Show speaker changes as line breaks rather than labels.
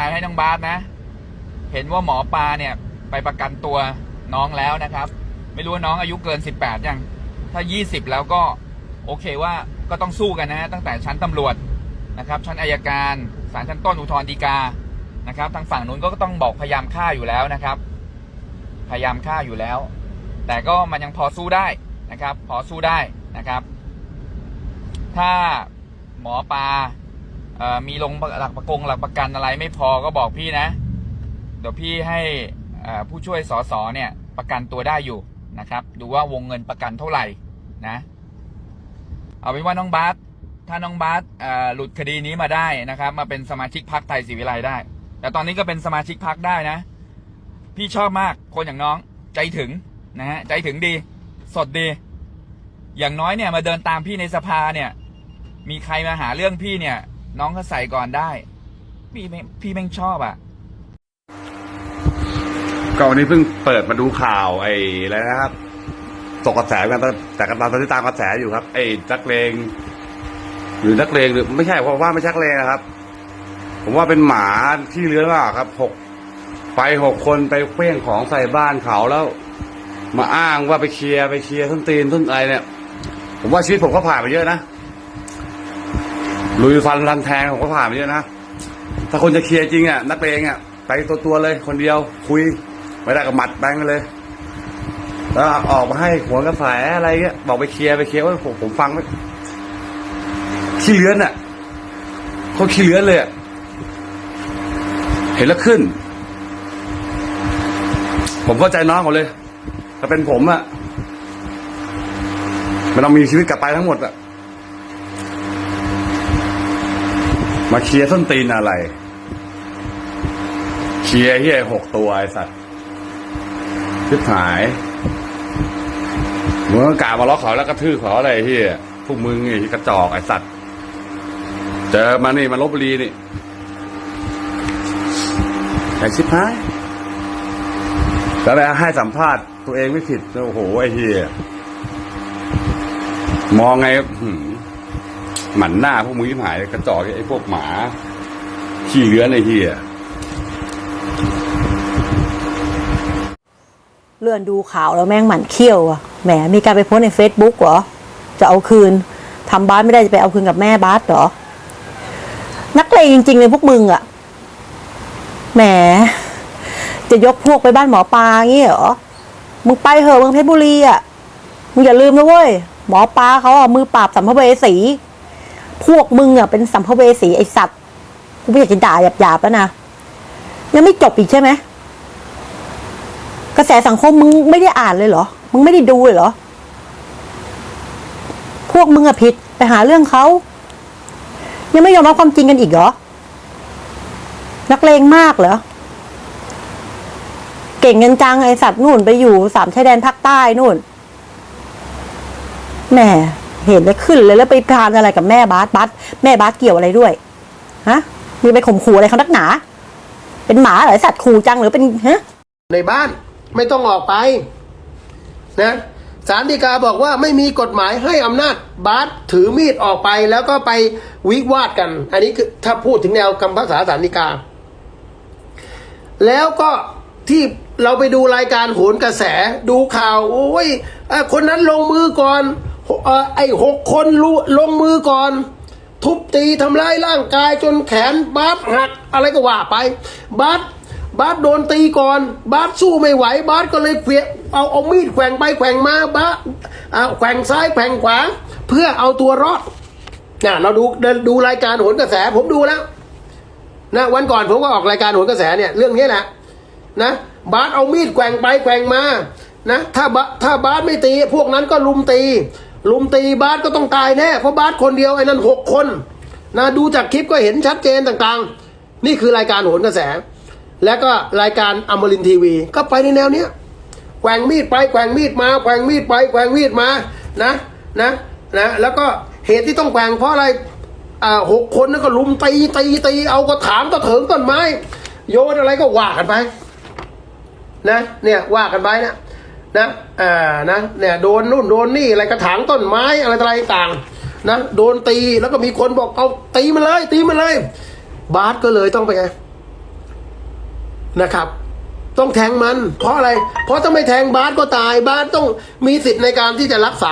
ใจให้น้องบาสนะ เห็นว่าหมอปลาเนี่ย ไปประกันตัวน้องแล้วนะครับ ไม่รู้ว่าน้องอายุเกิน 18 ยัง ถ้า 20 แล้วก็โอเคว่าก็ต้องสู้กันนะตั้งแต่ชั้นตำรวจนะครับ ชั้นอายการศาลชั้นต้นอุทธรณ์ฎีกานะครับ ทางฝั่งนู้นก็ต้องบอกพยายามฆ่าอยู่แล้วนะครับ พยายามฆ่าอยู่แล้ว แต่ก็มันยังพอสู้ได้นะครับ พอสู้ได้นะครับ ถ้าหมอปลา มีลงหลักประกงหลักประกันอะไรไม่พอก็บอกพี่นะ เดี๋ยวพี่ให้ผู้ช่วยสสเนี่ยประกันตัวได้อยู่นะครับ ดูว่าวงเงินประกันเท่าไหร่นะ เอาเป็นว่าน้องบาสถ้าน้องบาสหลุดคดีนี้มาได้นะครับ มาเป็นสมาชิกพรรคไทยศรีวิไลได้ แต่ตอนนี้ก็เป็นสมาชิกพรรคได้นะ พี่ชอบมากคนอย่างน้องใจถึงนะฮะใจถึงดี สดดี อย่างน้อยเนี่ยมาเดินตามพี่ในสภาเนี่ย มีใครมาหาเรื่องพี่เนี่ย น้องก็ใส่ก่อนได้ พี่แม่งพี่แม่งชอบอะ
ก็วันนี้เพิ่งเปิดมาดูข่าวไอ้อะไรนะครับตกกระแสกันแต่กันตามตอนที่ตามกระแสอยู่ครับ ไอ้นักเลงหรือนักเลงหรือไม่ใช่ผมว่าไม่ใช่นักเลงนะครับ ผมว่าเป็นหมาที่เลื้อนมาครับหกไปหกคนไปเคว้งของใส่บ้านเขาแล้ว มาอ้างว่าไปเคลียร์ไปเคลียร์ต้นตีนต้นอะไรเนี่ย ผมว่าชีวิตผมก็ผ่านไปเยอะนะ ลุยฟันรันแทงผมก็ผ่านไปเยอะนะ ถ้าคนจะเคลียร์จริงอะนักเลงอะไปตัวตัวๆเลย คนเดียวคุย ไม่ได้ก็หมัดแบงกันเลย แล้วออกมาให้หัวกระแสอะไรเงี้ยบอกไปเคลียร์ไปเคลียร์ว่าผมผมฟังไม่ขี้เลื้อนอะเขาขี้เลื้อนเลยเห็นแล้วขึ้น ผมเข้าใจน้องเขาเลยถ้าเป็นผมอะมันต้องมีชีวิตกลับไปทั้งหมดอะ มาเคลียร์ส้นตีนอะไร เคลียร์เฮียหกตัวไอสัตว์ชิบหายมึงก็กล่าวมาล้อเขาแล้วก็ทื่อเขาอะไรเฮียพวกมึงไอ้กระจอกไอสัตว์ เจอมานี่มาลบบุรีนี่ไอชิบหายแล้วไปให้สัมภาษณ์ตัวเองไม่ผิด โอ้โหไอเฮียมองไง หมันหน้าพวกมึงชิบหายกระจอกไอ้พวกหมา ขี้เลื้อนไอ้เฮีย
เลื่อนดูข่าวแล้วแม่งหมันเขี้ยวอะแหมมีการไปโพสในเฟซบุ๊กเหรอ จะเอาคืนทำบ้านไม่ได้จะไปเอาคืนกับแม่บาสเหรอ นักเลงจริงๆเลยพวกมึงอะแหม จะยกพวกไปบ้านหมอปลางี้เหรอ มึงไปเหอะมึงเพชรบุรีอะ มึงอย่าลืมนะเว้ย หมอปลาเขาอะมือปราบสัมภเวสี พวกมึงอะเป็นสัมภเวสีไอสัตว์กูไม่อยากจะด่าหยาบๆแล้วนะยังไม่จบอีกใช่ไหมกระแสสังคมมึงไม่ได้อ่านเลยเหรอ มึงไม่ได้ดูเลยเหรอ พวกมึงอะผิดไปหาเรื่องเขา ยังไม่ยอมรับความจริงกันอีกเหรอ นักเลงมากเหรอ เก่งกันจังไอสัตว์นู่นไปอยู่สามชายแดนภาคใต้นู่น แหม่ เห็นเลยขึ้นเลยแล้วไปพานอะไรกับแม่บาสบาสแม่บาสเกี่ยวอะไรด้วยฮะมีไปข่มขู่อะไรเขานักหนา เป็นหมาหรอไอ้สัตว์ขู่จังหรือเป็นฮะ
ในบ้านไม่ต้องออกไปนะศาลฎีกาบอกว่าไม่มีกฎหมายให้อำนาจบาสถือมีดออกไปแล้วก็ไปวิวาทกัน อันนี้คือถ้าพูดถึงแนวคำพักษาศาลฎีกา แล้วก็ที่เราไปดูรายการโหนกระแสดูข่าว โอ้ยอคนนั้นลงมือก่อน ไอ้หกคนรู้ลงมือก่อน ทุบตีทำร้ายร่างกายจนแขนบาสหักอะไรก็ว่าไป บาสบาสโดนตีก่อน บาสสู้ไม่ไหว บาสก็เลยเฟียเอาเอามีดแขว่งไปแขว่งมาบาสอ่าแขว่งซ้ายแขว่งขวา เพื่อเอาตัวรอดนะเราดูดูรายการโหนกระแสผมดูแล้วนะวันก่อนผมก็ออกรายการโหนกระแสเนี่ยเรื่องนี้แหละนะบาสเอามีดแกว่งไปแกว่งมานะถ้าบาถ้าบาสไม่ตี พวกนั้นก็ลุมตี ลุมตีบาสก็ต้องตายแน่เพราะบาสคนเดียวไอ้นั่นหกคนนะดูจากคลิปก็เห็นชัดเจนต่างๆ นี่คือรายการโหนกระแส แล้วก็รายการอมรินทีวี ก็ไปในแนวเนี้ยแกว่งมีดไปแกว่งมีดมาแกว่งมีดไปแกว่งมีดมานะนะนะแล้วก็เหตุที่ต้องแกว่งเพราะอะไรอ่าหกคนนั่นก็ลุมตีตีตีเอากระถางตะเถิงต้นไม้ โยนอะไรก็ว่ากันไป นะ เนี่ยว่ากันไปนะ นะอ่านะเนี่ยโดนนู่นโดนนี่อะไรกระถางต้นไม้อะไรอะไรต่างนะโดนตีแล้วก็มีคนบอกเอาตีมันเลย ตีมันเลย บาสก็เลยต้องไปไงนะครับ ต้องแทงมัน เพราะอะไร เพราะถ้าไม่แทงบาสก็ตายบาสต้องมีสิทธิ์ในการที่จะรักษา